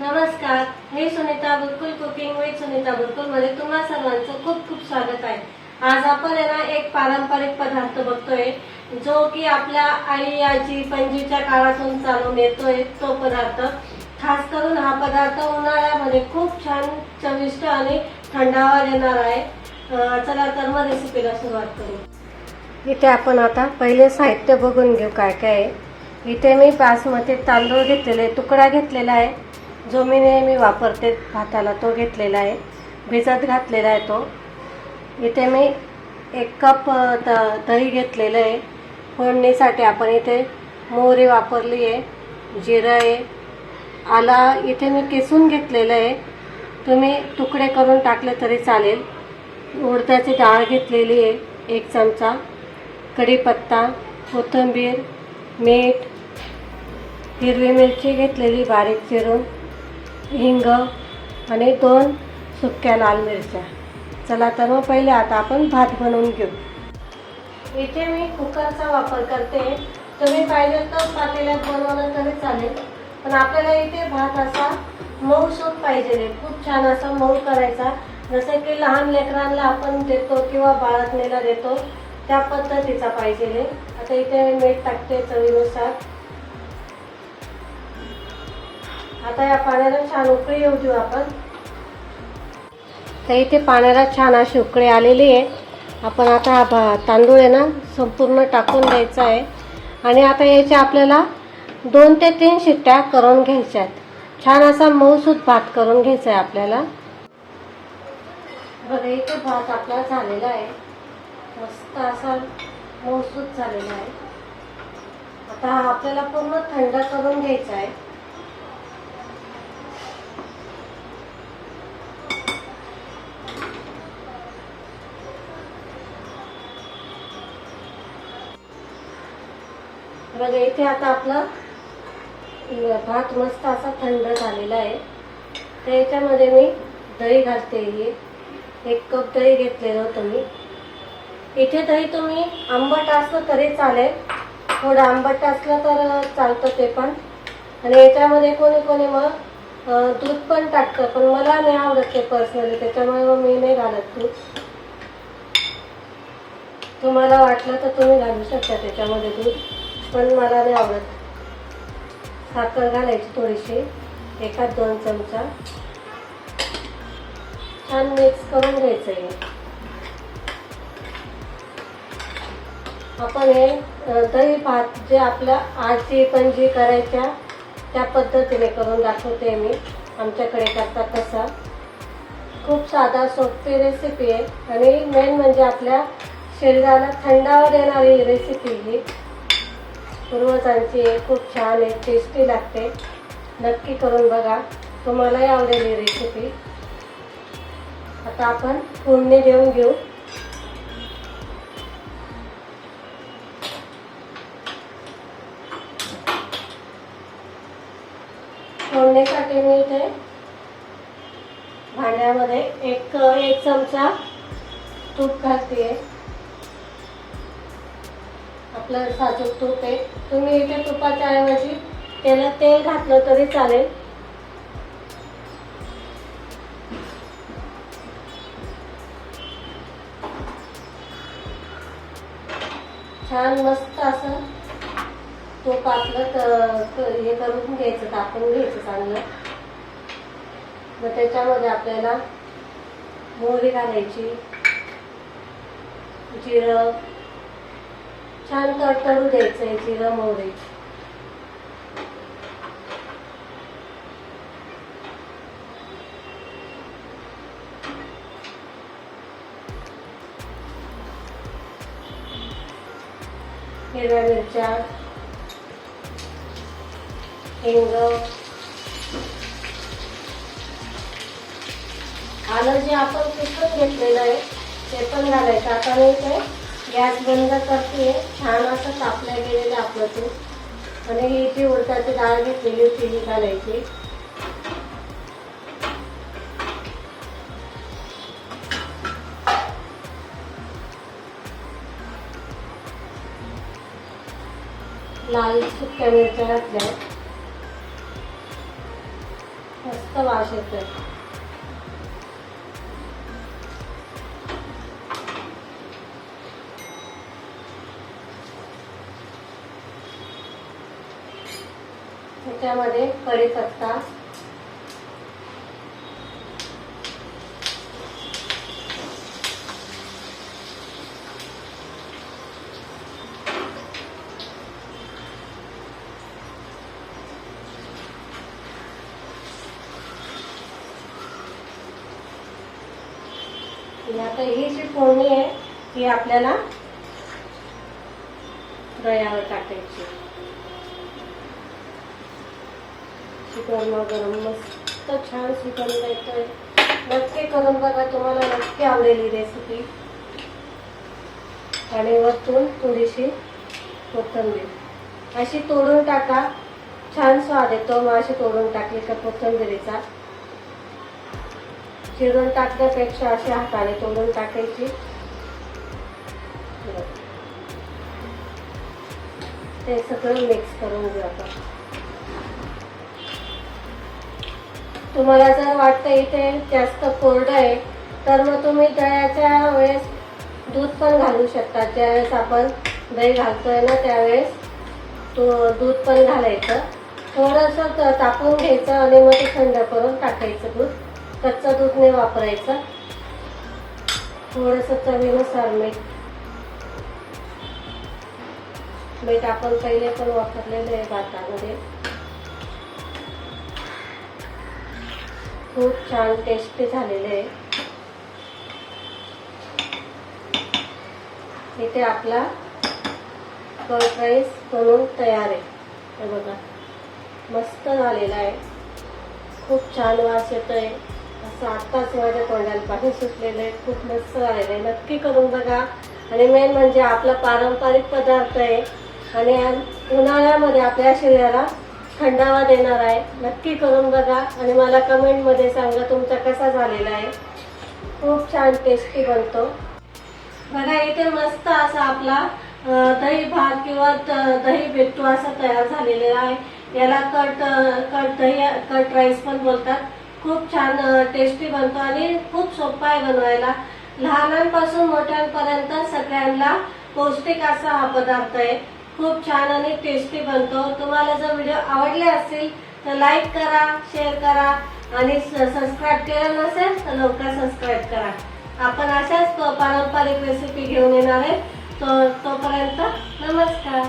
नमस्कार मी Sunita Burkul cooking with Sunita बुरकुलमध्ये तुम्हा सर्वांचं खूप खूप स्वागत आहे. आज आपण ना एक पारंपरिक पदार्थ बघतोय जो की आपल्या आई आजी पणजीच्या काळातून चालून येतोय तो पदार्थ. खास करून हा पदार्थ उन्हाळ्यामध्ये खूप छान चविष्ट आणि थंडावा देणार आहे. चला तर मग रेसिपीला सुरुवात करू. इथे आपण आता पहिले साहित्य बघून घेऊ काय काय आहे. इथे मी बासमती तांदूळ घेतलेले तुकडा घेतलेला आहे. जो मी नेहमी वापरते भाताला तो घेतलेला आहे. भिजत घातलेला आहे तो. इथे मी एक कप द दही घेतलेलं आहे. फोडणीसाठी आपण इथे मोहरी वापरली आहे जिरं आहे. आला इथे मी किसून घेतलेलं आहे. तुम्ही तुकडे करून टाकले तरी चालेल. उडदाची डाळ घेतलेली आहे एक चमचा. कढीपत्ता कोथिंबीर मीठ हिरवी मिरची घेतलेली बारीक चिरून. हिंग आणि दोन सुक्या लाल मिरच्या. चला तर मग पहिले आता आपण भात बनवून घेऊ. इथे मी कुकरचा वापर करते. तुम्ही पाहिजे तर पातेल्यात बनवलं तरी चालेल. पण आपल्याला इथे भात असा मऊ सूप पाहिजे. खूप छान असा मऊ करायचा. जसं की लहान लेकरांना आपण देतो किंवा बाळतणीला देतो त्या पद्धतीचा पाहिजे. आता इथे मीठ टाकते चवीनुसार. आता या पाण्याला छान उकळी येऊ देऊ आपण. तर इथे पाण्याला छान अशी उकळी आलेली आहे. आपण आता हा भा तांदूळ आहे ना संपूर्ण टाकून द्यायचा आहे. आणि आता याच्या आपल्याला दोन ते तीन शिट्ट्या करून घ्यायच्या आहेत. छान असा मऊसूत भात करून घ्यायचा आहे आपल्याला. बघा इथे भात आपला झालेला आहे. मस्त असा मऊसूत झालेला आहे. आता हा आपल्याला पूर्ण थंड करून घ्यायचा आहे. बघा इथे आता आपला भात मस्त असा थंड झालेला आहे. तर याच्यामध्ये मी दही घालते हे. एक कप दही घेतलेलं होतं मी. इथे दही तुम्ही आंबट असलं तरी चालेल. थोडं आंबट असलं तर चालतं ते पण. आणि याच्यामध्ये कोणी कोणी मग दूध पण टाकतं पण मला नाही आवडत ते पर्सनली त्याच्यामुळे मग मी नाही घालत दूध. तुम्हाला वाटलं तर तुम्ही घालू शकता त्याच्यामध्ये दूध. पण मला नाही आवडत. साखर घालायची थोडीशी. एखाद दोन चमचा. छान मिक्स करून घ्यायचं आहे आपण हे दही भात जे आपल्या आजी पणजी करायच्या त्या पद्धतीने करून दाखवते मी. आमच्याकडे करता तसा. खूप साधा सोपी रेसिपी आहे. आणि मेन म्हणजे आपल्या शरीराला थंडावा देणारी रेसिपी ही. पूर्वजांची आहे खूप छान एक टेस्टी लागते. नक्की करून बघा. तुम्हालाही आवडेल ही रेसिपी आता आपण फोडणी देऊन घेऊ. फोडणीसाठी मी इथे भांड्यामध्ये एक एक चमचा तूप घालते आपलं साजूक तूप आहे. तुम्ही इथे तुपाच्या ऐवजी त्याला तेल घातलं तरी चालेल. छान मस्त असं तूप आपलं तर हे करून घ्यायचं तापून घ्यायचं चांगलं. मग त्याच्यामध्ये आपल्याला मोहरी घालायची जिरं छान तडतडू द्यायचं आहे जिरं मोहरी. हिरव्या मिरच्या. हिंग. आलं जे आपण किसून घेतलेलं आहे ते पण घालायचं. आता नाही ते गॅस बंद करते छान असं तापल्या गेलेलं आपलं तूप आणि ही इथे उडदाची डाळ घेतलेली होती ही घालायची. लाल सुक्या मिरच्या घातल्या. मस्त वास येतोय. त्याच्यामध्ये कढीपत्ता आणि आता ही जी फोडणी आहे ही आपल्याला दह्यावर टाकायची. गरम गरम मस्त छान सुगंध येतोय नक्की करून बघा तुम्हाला नक्की आवडेल ही रेसिपी आणि वरतून थोडीशी कोथंबीर. अशी तोडून टाका. छान स्वाद येतो मग अशी तोडून टाकली का कोथंबिरीचा. चिरून टाकण्यापेक्षा अशी हाताने तोडून टाकायची. ते सगळं मिक्स करून घेऊ आपण. तुम्हाला जर वाटतं इथे जास्त कोरडं आहे तर मग तुम्ही दह्याच्या वेळेस दूध पण घालू शकता. ज्यावेळेस आपण दही घालतोय ना त्यावेळेस तो दूध पण घालायचं. थोडंसं तापून घ्यायचं आणि मग ते थंड करून टाकायचं दूध. कच्चं दूध नाही वापरायचं. थोडंसं चवीनुसार मीठ. मीठ आपण पहिले पण वापरलेलं आहे भातामध्ये खूप छान टेस्टी झालेले आहे. इथे आपला कर्ड राईस बनवून तयार आहे. हे बघा. मस्त झालेला आहे. खूप छान वास येतोय. असं आत्ताच माझ्या तोंडाला पाणी सुटलेलं आहे. खूप मस्त झालेलं आहे. नक्की करून बघा. आणि मेन म्हणजे आपला पारंपरिक पदार्थ आहे. आणि उन्हाळ्यामध्ये आपल्या शरीराला थंडावा देणार आहे. नक्की करून बघा आणि मला कमेंटमध्ये सांगा तुमचा कसा झालेला आहे. खूप छान टेस्टी बनतो. बघा इथे मस्त असा आपला दही भात किंवा द- दही भेटतो असा तयार झालेला आहे. याला cut cut dahi cut rice पण बोलतात. खूप छान टेस्टी बनतो आणि खूप सोपा आहे बनवायला. लहानांपासून मोठ्यांपर्यंत सगळ्यांना पौष्टिक असा हा पदार्थ आहे. खूप छान आणि टेस्टी बनतो. तुम्हाला जर व्हिडिओ आवडले असतील तर लाईक करा शेअर करा आणि सबस्क्राईब केलं नसेल तर लवकर सबस्क्राईब करा. आपण अशाच पारंपरिक रेसिपी घेऊन येणार आहे. तो तोपर्यंत नमस्कार.